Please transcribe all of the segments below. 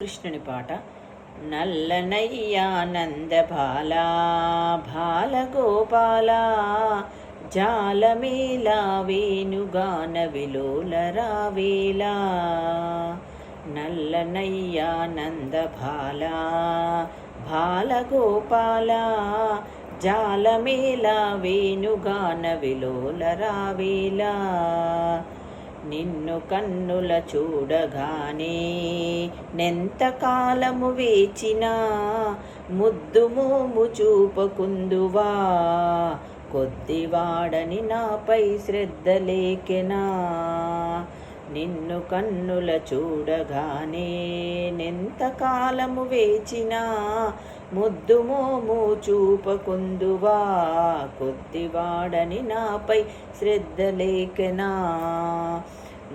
కృష్ణుని పాట. నల్లనయ్యానంద బాల బాల గోపాల జాలమేలా వేణుగాన విలోల రావేలా నల్లనయ్యానంద బాల బాల గోపాల జాలమేలా వేణుగాన విలోల రావేలా నిన్ను కన్నుల చూడగానే నెంతకాలము వేచినా ముద్దు మోము చూపకుందువా? కొద్దివాడని నాపై శ్రద్ధ లేకెనా? నిన్ను కన్నుల చూడగానే నెంతకాలము వేచినా ముద్దు మోము చూపకుందువా? కొద్దివాడని నాపై శ్రద్ధ లేకనా?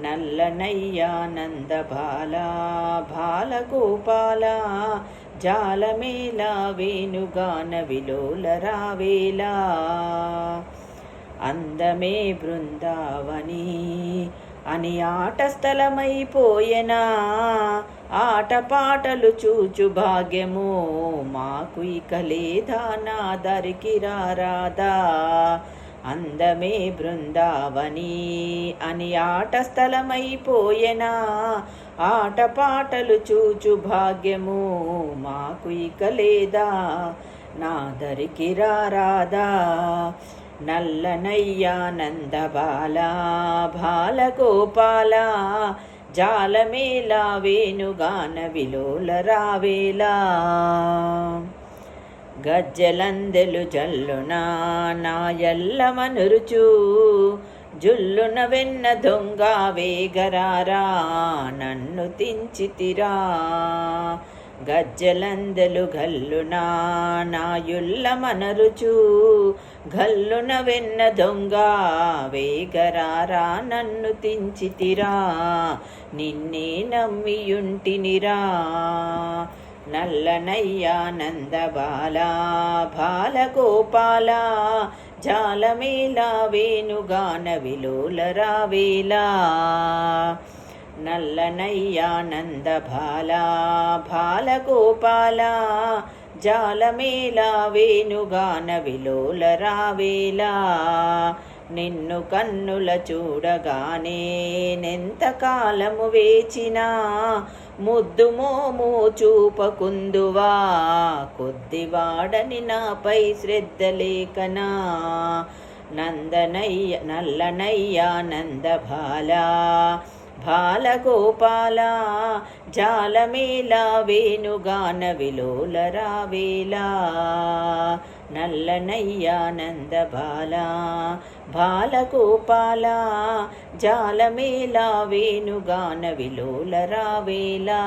నల్లనయ్యానంద బాల బాలగోపాల జాలమేలా వేణుగాన విలోల రావేలా అందమే బృందావని అని ఆట స్థలమైపోయెనా ఆటపాటలు చూచు భాగ్యము మాకు ఇక లేదా నా దరికి రారాదా? అందమే బృందావని అని ఆట స్థలమైపోయెనా? ఆటపాటలు చూచు భాగ్యము మాకు ఇక లేదా? నా దరికి రారాదా నల్లనయ్యానంద బాల జాలమేలా వేణుగాన విలోల రావేలా గజ్జలందెలు జల్లునా నా ఎల్లమనురుచు జుల్లున వెన్న దొంగ వేగరారా నన్ను తించితిరా గజ్జలందెలు గల్లునా నాయుల్ల మనరుచు గల్లున వెన్న దొంగ వేగరారా నన్ను తించితిరా నిన్నే నమ్మియుంటినిరా. నల్లనయ్యానంద బాల బాలగోపాల జాలమేలా వేణుగాన విలోల రావేలా నల్లనయ్యానంద బాల బాలగోపాల జాలమేలా వేణుగాన విలోల రావేలా నిన్ను కన్నుల చూడగానే నెంత కాలము వేచినా ముద్దు మోము చూపకుందువా కొద్దివాడని నాపై శ్రద్ధ లేకనా? నందనయ్య నల్లనయ్య నందభాలా బాలగోపాల జాలమేలా వేణుగాన విలోల రావేలా నల్లనయ్యానంద బాల బాలగోపాల జాలమేలా వేణుగాన విలోల రావేలా